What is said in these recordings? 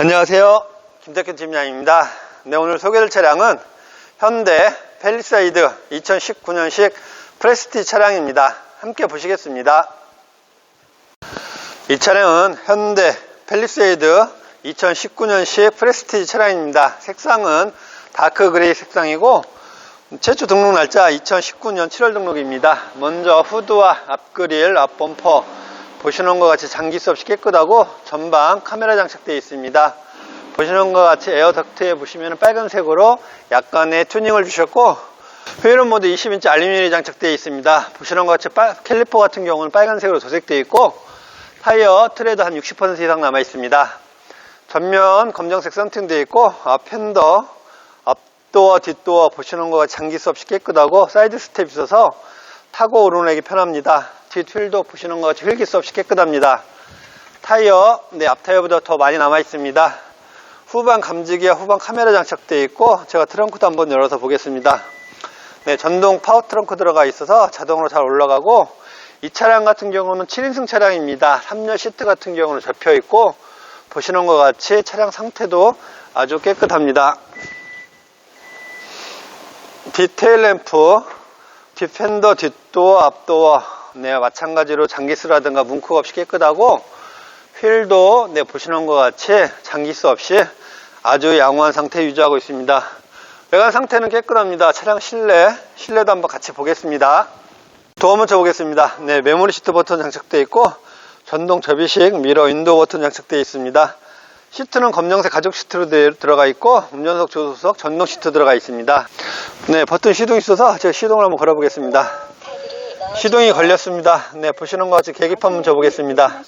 안녕하세요. 김태현 팀장입니다. 네, 오늘 소개할 차량은 현대 펠리사이드 2019년식 프레스티 차량입니다. 함께 보시겠습니다. 이 차량은 현대 펠리세이드 2019년식 프레스티지 차량입니다. 색상은 다크 그레이 색상이고 최초 등록 날짜 2019년 7월 등록입니다. 먼저 후드와 앞그릴, 앞범퍼 보시는 것 같이 장기 수 없이 깨끗하고 전방 카메라 장착되어 있습니다. 보시는 것 같이 에어 덕트에 보시면 빨간색으로 약간의 튜닝을 주셨고 회전 모드 20인치 알루미늄이 장착되어 있습니다. 보시는 것 같이 빨- 캘리퍼 같은 경우는 빨간색으로 도색되어 있고 타이어 트레드 한60% 이상 남아 있습니다. 전면 검정색 썬팅되어 있고 앞 팬더, 앞도어, 뒷도어 보시는 것 같이 장기 수 없이 깨끗하고 사이드 스텝 있어서 타고 오르내기 편합니다. 뒷휠도 보시는 것 같이 휠기 수 없이 깨끗합니다. 타이어, 네, 앞 타이어보다 더 많이 남아 있습니다. 후방 감지기와 후방 카메라 장착되어 있고 제가 트렁크도 한번 열어서 보겠습니다. 네, 전동 파워 트렁크 들어가 있어서 자동으로 잘 올라가고 이 차량 같은 경우는 7인승 차량입니다. 3열 시트 같은 경우는 접혀 있고 보시는 것 같이 차량 상태도 아주 깨끗합니다. 디테일 램프, 뒷펜더, 뒷도어, 앞도어 네, 마찬가지로 장기스라든가 문크가 없이 깨끗하고 휠도 네, 보시는 것 같이 장기수 없이 아주 양호한 상태 유지하고 있습니다. 외관 상태는 깨끗합니다. 차량 실내, 실내도 한번 같이 보겠습니다. 도어 먼저 보겠습니다. 네, 메모리 시트 버튼 장착되어 있고 전동 접이식 미러 윈도우 버튼 장착되어 있습니다. 시트는 검정색 가죽 시트로 되- 들어가 있고 운전석 조수석 전동 시트 들어가 있습니다. 네, 버튼 시동이 있어서 제가 시동을 한번 걸어 보겠습니다. 시동이 걸렸습니다. 네, 보시는 것 같이 계기판 먼저 보겠습니다.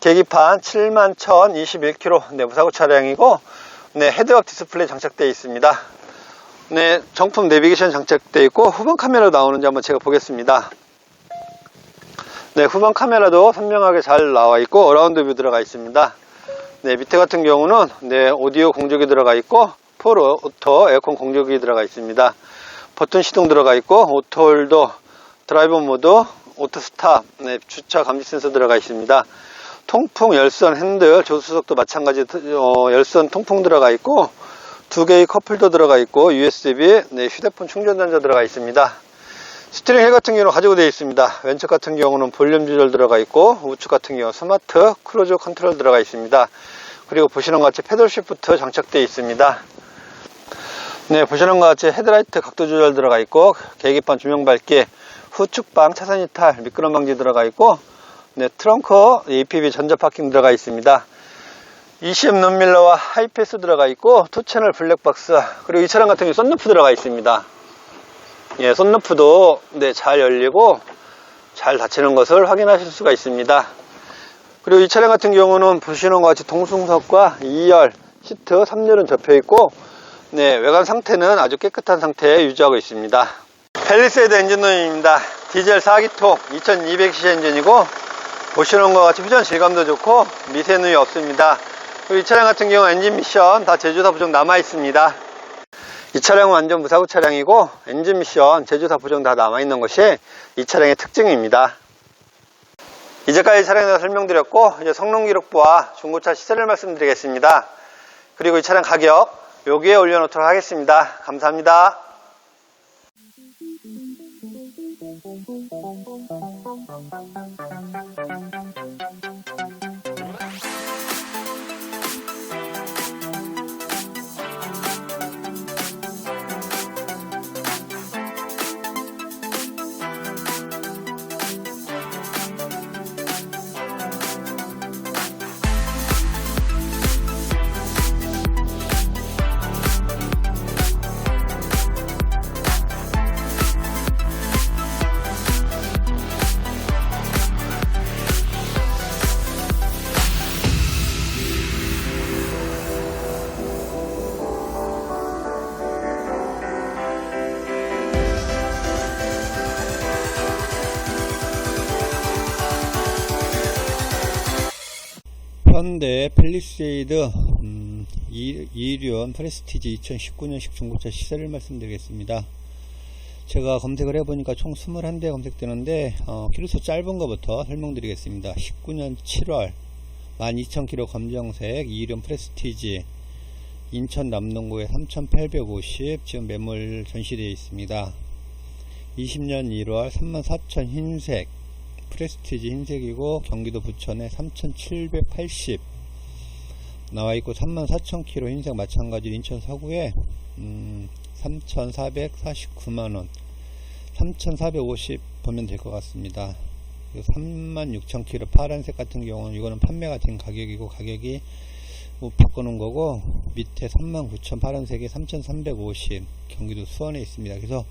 계기판 71,021km 네, 무사고 차량이고 네, 헤드업 디스플레이 장착되어 있습니다. 네, 정품 내비게이션 장착되어 있고 후방 카메라 나오는지 한번 제가 보겠습니다. 네, 후방 카메라도 선명하게 잘 나와 있고 어라운드 뷰 들어가 있습니다. 네, 밑에 같은 경우는 네, 오디오 공조기 들어가 있고 폴 오토 에어컨 공조기 들어가 있습니다. 버튼 시동 들어가 있고 오토홀더 드라이버 모드 오토 스탑 네, 주차 감지 센서 들어가 있습니다. 통풍 열선 핸들 조수석도 마찬가지 어, 열선 통풍 들어가 있고 두 개의 컵홀더 들어가 있고 USB 네, 휴대폰 충전 단자 들어가 있습니다. 스티링 휠 같은 경우는 가지고 되어 있습니다. 왼쪽 같은 경우는 볼륨 조절 들어가 있고 우측 같은 경우 스마트 크루즈 컨트롤 들어가 있습니다. 그리고 보시는 것 같이 패들 시프트 장착되어 있습니다. 네, 보시는 것 같이 헤드라이트 각도 조절 들어가 있고 계기판 조명 밝기 후측방 차선 이탈 미끄럼 방지 들어가 있고 네, 트렁크 APB 전자 파킹 들어가 있습니다. ECM 룸밀러와 하이패스 들어가 있고 투 채널 블랙박스 그리고 이 차량 같은 경우 썬루프 들어가 있습니다. 예, 썬루프도 네, 잘 열리고 잘 닫히는 것을 확인하실 수가 있습니다. 그리고 이 차량 같은 경우는 보시는 것 같이 동승석과 2열 시트 3열은 접혀 있고 네, 외관 상태는 아주 깨끗한 상태에 유지하고 있습니다. 펠리세이드 엔진룸입니다. 디젤 4기통 2200cc 엔진이고 보시는 것 같이 후전 질감도 좋고 미세누이 없습니다. 그리고 이 차량 같은 경우 엔진 미션 다 제조사 부정 남아 있습니다. 이 차량은 완전 무사고 차량이고 엔진 미션 제조사 부정 다 남아 있는 것이 이 차량의 특징입니다. 이제까지 차량에 대해서 설명드렸고 이제 성능 기록부와 중고차 시세를 말씀드리겠습니다. 그리고 이 차량 가격 여기에 올려놓도록 하겠습니다. 감사합니다. 현대 펠리세이드 음, 2륜 프레스티지 2019년식 중고차 시세를 말씀드리겠습니다. 제가 검색을 해보니까 총 21대 검색되는데 어, 키로수 짧은 것부터 설명드리겠습니다. 19년 7월 12,000km 검정색 이름 프레스티지 인천 남동구에 3,850 지금 매물 전시되어 있습니다. 20년 1월 34,000 흰색 프레스티지 흰색이고 경기도 부천에 3,780 나와 있고 34,000km 흰색 마찬가지로 인천 서구에 음, 3,449만 원 3,450 보면 될 것 같습니다. 36,000km 파란색 같은 경우는 이거는 판매가 된 가격이고 가격이 뭐 바꿔놓은 거고 밑에 39,000 파란색에 3,350 경기도 수원에 있습니다. 그래서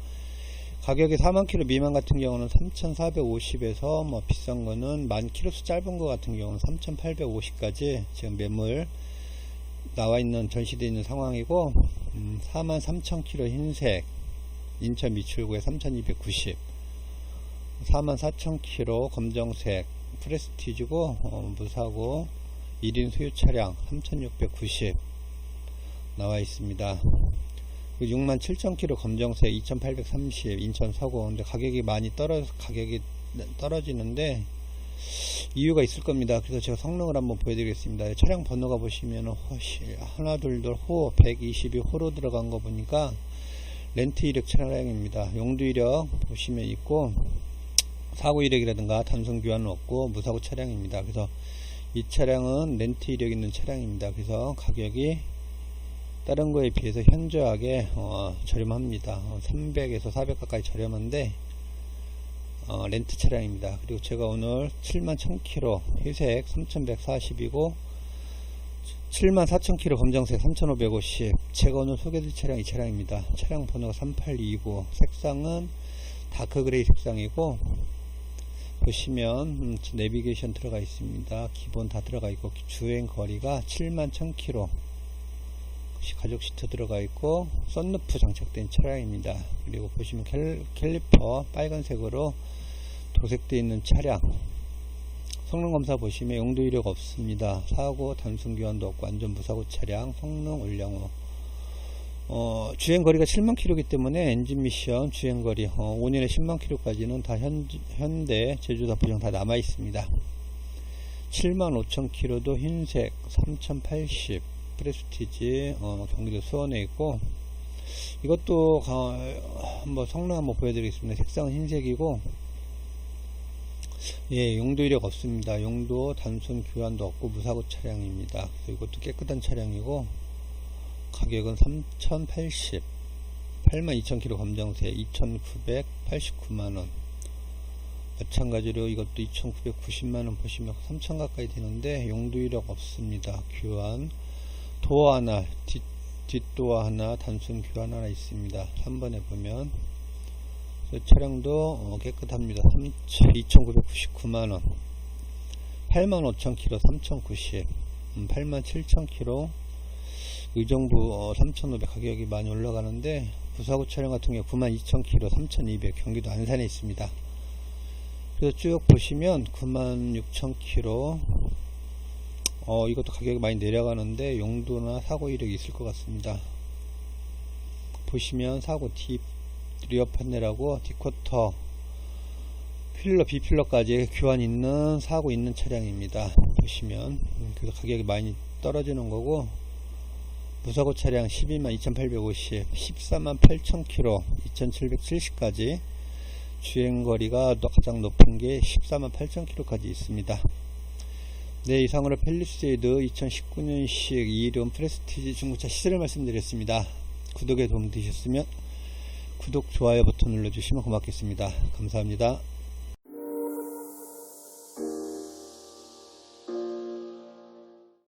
가격이 4만 킬로 미만 같은 경우는 3,450에서 뭐 비싼 거는 만 킬로 수 짧은 거 같은 경우는 3,850까지 지금 매물 나와 있는 전시되어 있는 상황이고 음, 4만 3천 킬로 흰색 인천 미출구에 3,290 4만 4천 킬로 검정색 프레스티지고 어, 무사고 1인 소유 차량 3,690 나와 있습니다. 6만 7천 킬로 검정색 2,830 인천 서구 근데 가격이 많이 떨어 가격이 떨어지는데 이유가 있을 겁니다. 그래서 제가 성능을 한번 보여드리겠습니다. 차량 번호가 보시면 호시 하나 둘둘 호 122 호로 들어간 거 보니까 렌트 이력 차량입니다. 용도 이력 보시면 있고 사고 이력이라든가 단순 교환은 없고 무사고 차량입니다. 그래서 이 차량은 렌트 이력 있는 차량입니다. 그래서 가격이 다른 거에 비해서 현저하게 어, 저렴합니다. 300에서 400 가까이 저렴한데 어, 렌트 차량입니다. 그리고 제가 오늘 7만 1000km 회색 3140이고 7만 4000km 검정색 3550 제가 오늘 소개드릴 차량 이 차량입니다. 차량 번호가 3829 색상은 다크 그레이 색상이고 보시면 음, 내비게이션 들어가 있습니다. 기본 다 들어가 있고 주행 거리가 7만 1000km 가죽 시트 들어가 있고 썬루프 장착된 차량입니다. 그리고 보시면 캘, 캘리퍼 빨간색으로 도색되어 있는 차량 성능 검사 보시면 용도 이력 없습니다. 사고 단순 교환도 없고 완전 무사고 차량 성능 올량호 어, 주행 거리가 7만 킬로이기 때문에 엔진 미션 주행 거리 어, 5년에 10만 킬로까지는 다 현, 현대 제주도 부정 다 남아 있습니다. 7만 5천 킬로도 흰색 3080 프레스티지 어, 경기도 수원에 있고 이것도 어, 한번 성능 한번 보여드리겠습니다. 색상은 흰색이고 예, 용도 이력 없습니다. 용도 단순 교환도 없고 무사고 차량입니다. 이것도 깨끗한 차량이고 가격은 3080 82,000km 검정색 2,989만원 마찬가지로 이것도 2,990만원 보시면 3,000 가까이 되는데 용도 이력 없습니다. 교환 도어 하나 뒷, 뒷도어 하나 단순 교환 하나 있습니다. 3번에 보면 차량도 어, 깨끗합니다. 2,999만원 85,000km 3,090 87,000km 의정부 어, 3,500 가격이 많이 올라가는데 부사고 차량 같은 경우 92,000km 3,200 경기도 안산에 있습니다. 그래서 쭉 보시면 96,000km 어, 이것도 가격이 많이 내려가는데 용도나 사고 이력이 있을 것 같습니다. 보시면 사고 딥 리어 판넬하고 디쿼터 필러 비필러까지 교환 있는 사고 있는 차량입니다 보시면 음, 그래서 가격이 많이 떨어지는 거고 무사고 차량 12만 2850 14만 8000km 2770까지 주행거리가 가장 높은 게 14만 8000km까지 있습니다 네 이상으로 펠리세이드 2019년식 이름 프레스티지 중고차 시세를 말씀드렸습니다 구독에 도움 되셨으면 구독, 좋아요 버튼 눌러주시면 고맙겠습니다. 감사합니다.